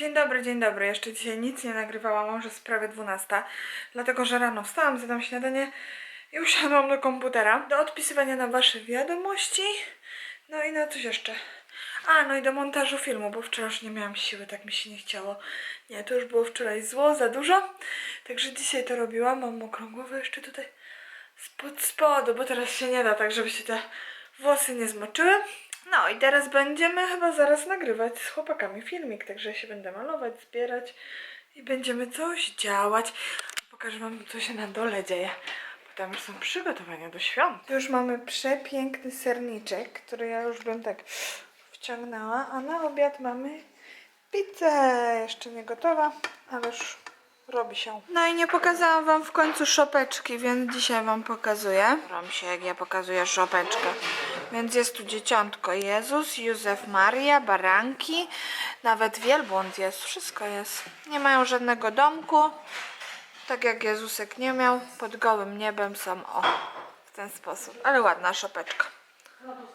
Dzień dobry, dzień dobry. Jeszcze dzisiaj nic nie nagrywałam, może z prawie 12, dlatego że rano wstałam, zjadłam śniadanie i usiadłam do komputera do odpisywania na wasze wiadomości. No i na coś jeszcze. A, no i do montażu filmu, bo wczoraj już nie miałam siły, tak mi się nie chciało. Nie, to już było wczoraj zło, za dużo. Także dzisiaj to robiłam. Mam mokrą głowę jeszcze tutaj spod spodu, bo teraz się nie da tak, żeby się te włosy nie zmoczyły. No i teraz będziemy chyba zaraz nagrywać z chłopakami filmik, także się będę malować, zbierać i będziemy coś działać. Pokażę wam, co się na dole dzieje, bo tam już są przygotowania do świąt. Tu już mamy przepiękny serniczek, który ja już bym tak wciągnęła, a na obiad mamy pizzę, jeszcze nie gotowa, ale już robi się. No i nie pokazałam wam w końcu szopeczki, więc dzisiaj wam pokazuję. Ram się jak ja pokazuję szopeczkę. Więc jest tu dzieciątko Jezus, Józef Maria, baranki, nawet wielbłąd jest, wszystko jest. Nie mają żadnego domku, tak jak Jezusek nie miał, pod gołym niebem są, o, w ten sposób. Ale ładna szopeczka.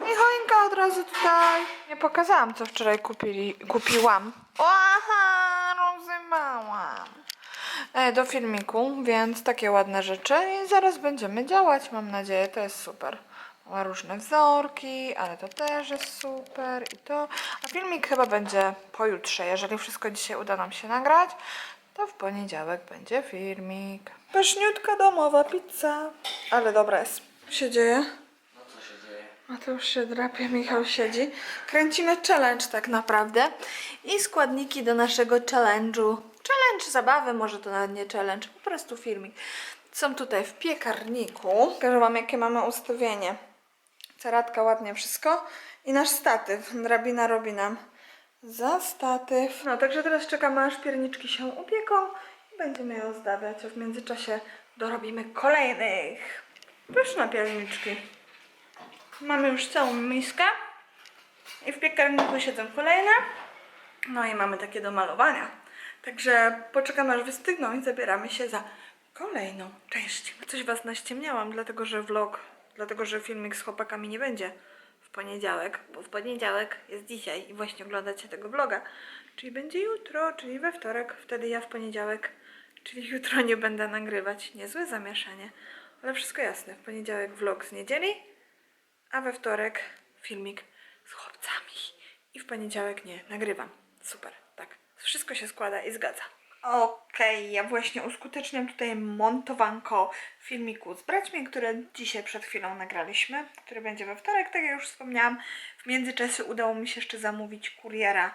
I choinka od razu tutaj. Nie pokazałam, co wczoraj kupili, kupiłam. Aha, rozymałam. E, do filmiku, więc takie ładne rzeczy i zaraz będziemy działać, mam nadzieję, to jest super. Ma różne wzorki, ale to też jest super i to. A filmik chyba będzie pojutrze, jeżeli wszystko dzisiaj uda nam się nagrać, to w poniedziałek będzie filmik. Pyszniutka domowa pizza, ale dobra jest. Co się dzieje? No co się dzieje? A to już się drapie, Michał siedzi. Kręcimy challenge tak naprawdę. I składniki do naszego challenge'u. Challenge zabawy, może to nawet nie challenge, po prostu filmik. Są tutaj w piekarniku. Pokażę wam jakie mamy ustawienie. Ceratka ładnie wszystko. I nasz statyw. Drabina robi nam za statyw. No, także teraz czekamy aż pierniczki się upieką i będziemy je ozdabiać. A w międzyczasie dorobimy kolejnych. Pyszne pierniczki. Mamy już całą miskę i w piekarniku siedzą kolejne. No i mamy takie do malowania. Także poczekamy aż wystygną i zabieramy się za kolejną część. Coś was naściemniałam, dlatego że vlog, dlatego że filmik z chłopakami nie będzie w poniedziałek, bo w poniedziałek jest dzisiaj i właśnie oglądacie tego vloga. Czyli będzie jutro, czyli we wtorek, wtedy ja w poniedziałek, czyli jutro nie będę nagrywać. Niezłe zamieszanie, ale wszystko jasne. W poniedziałek vlog z niedzieli, a we wtorek filmik z chłopcami. I w poniedziałek nie nagrywam. Super, tak. Wszystko się składa i zgadza. Okej, ja właśnie uskuteczniam tutaj montowanko filmiku z braćmi, które dzisiaj przed chwilą nagraliśmy, który będzie we wtorek, tak jak już wspomniałam. W międzyczasie udało mi się jeszcze zamówić kuriera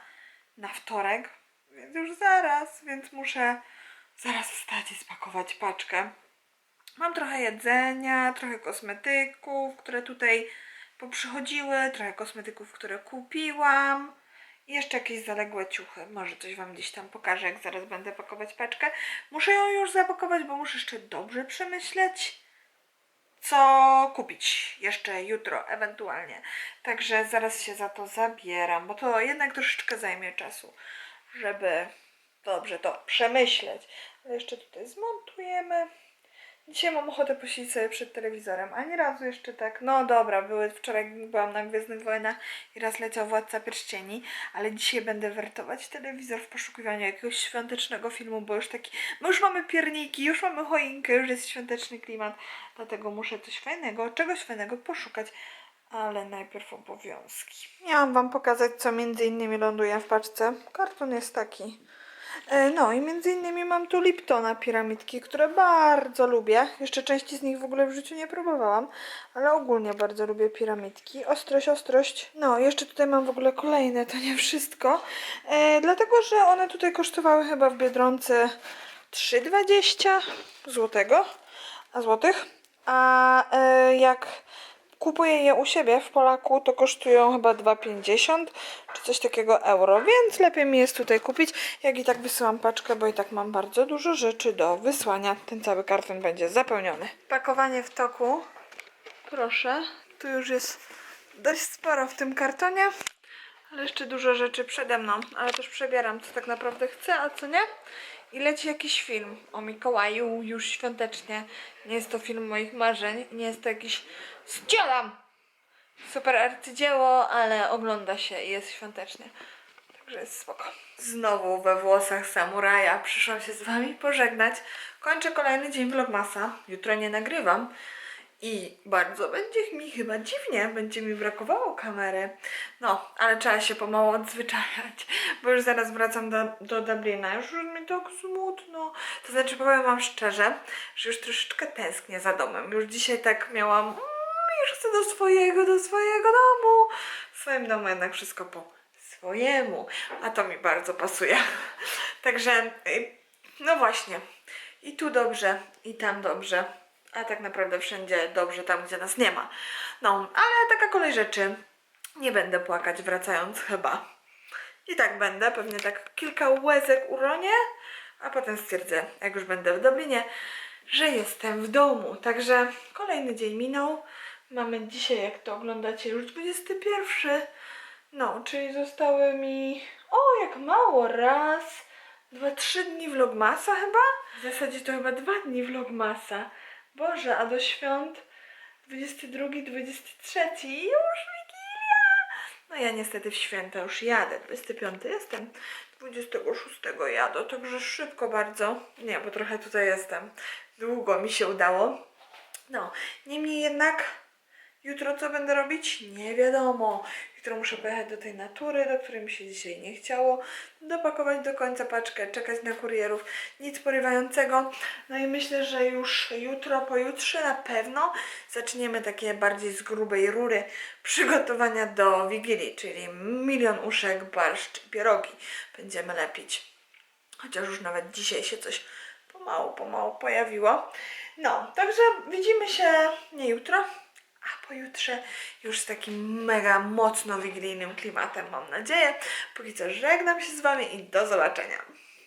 na wtorek, więc już zaraz, więc muszę zaraz wstać i spakować paczkę. Mam trochę jedzenia, trochę kosmetyków, które tutaj poprzychodziły, trochę kosmetyków, które kupiłam. I jeszcze jakieś zaległe ciuchy. Może coś Wam gdzieś tam pokażę, jak zaraz będę pakować paczkę. Muszę ją już zapakować, bo muszę jeszcze dobrze przemyśleć, co kupić jeszcze jutro, ewentualnie. Także zaraz się za to zabieram, bo to jednak troszeczkę zajmie czasu, żeby dobrze to przemyśleć. Ale jeszcze tutaj zmontujemy. Dzisiaj mam ochotę posiedzieć sobie przed telewizorem. Ani razu jeszcze tak, no dobra, były wczoraj byłam na Gwiezdnych Wojnach i raz leciał Władca Pierścieni, ale dzisiaj będę wertować telewizor w poszukiwaniu jakiegoś świątecznego filmu, bo już taki, my już mamy pierniki, już mamy choinkę, już jest świąteczny klimat, dlatego muszę coś fajnego, czegoś fajnego poszukać. Ale najpierw obowiązki. Miałam Wam pokazać, co między innymi ląduje w paczce. Karton jest taki. E, No i między innymi mam tu Liptona piramidki, które bardzo lubię. Jeszcze części z nich w ogóle w życiu nie próbowałam, ale ogólnie bardzo lubię piramidki. Ostrość, ostrość. No, jeszcze tutaj mam w ogóle kolejne, to nie wszystko. E, dlatego, że one tutaj kosztowały chyba w Biedronce 3,20 złotego, a złotych. A e, jak kupuję je u siebie w Polaku, to kosztują chyba 2,50 czy coś takiego euro, więc lepiej mi jest tutaj kupić, jak i tak wysyłam paczkę, bo i tak mam bardzo dużo rzeczy do wysłania. Ten cały karton będzie zapełniony. Pakowanie w toku. Proszę, tu już jest dość sporo w tym kartonie, ale jeszcze dużo rzeczy przede mną, ale też przebieram, co tak naprawdę chcę, a co nie. I leci jakiś film o Mikołaju, już świątecznie. Nie jest to film moich marzeń, nie jest to jakiś... Zdzielam! Super arcydzieło, ale ogląda się i jest świątecznie. Także jest spoko. Znowu we włosach samuraja przyszłam się z wami pożegnać. Kończę kolejny dzień vlogmasa. Jutro nie nagrywam. I bardzo będzie mi chyba dziwnie, będzie mi brakowało kamery. No, ale trzeba się pomału odzwyczajać, bo już zaraz wracam do, do Dublina. Już mi tak smutno. To znaczy, powiem Wam szczerze, że już troszeczkę tęsknię za domem. Już dzisiaj tak miałam, mm, już chcę do swojego, do swojego domu. W swoim domu jednak wszystko po swojemu, a to mi bardzo pasuje. Także, y, no właśnie, i tu dobrze, i tam dobrze, a tak naprawdę wszędzie dobrze, tam gdzie nas nie ma. No, ale taka kolej rzeczy. Nie będę płakać wracając chyba. I tak będę, pewnie tak kilka łezek uronię, a potem stwierdzę, jak już będę w Dublinie, że jestem w domu. Także kolejny dzień minął. Mamy dzisiaj, jak to oglądacie, już 21. No, czyli zostały mi. O, jak mało! Raz, dwa, trzy dni vlogmasa chyba? W zasadzie to chyba dwa dni vlogmasa. Boże, a do świąt 22, 23 i już Wigilia! No ja niestety w święta już jadę. 25 jestem, 26 jadę, także szybko bardzo. Nie, bo trochę tutaj jestem. Długo mi się udało. No, niemniej jednak jutro co będę robić? Nie wiadomo. Jutro muszę pojechać do tej natury, do której mi się dzisiaj nie chciało, dopakować do końca paczkę, czekać na kurierów, nic porywającego. No i myślę, że już jutro, pojutrze na pewno zaczniemy takie bardziej z grubej rury przygotowania do Wigilii, czyli milion uszek, barszcz i pierogi będziemy lepić. Chociaż już nawet dzisiaj się coś pomału, pomału pojawiło. No, także widzimy się nie jutro, pojutrze już z takim mega mocno wigilijnym klimatem, mam nadzieję. Póki co żegnam się z Wami i do zobaczenia.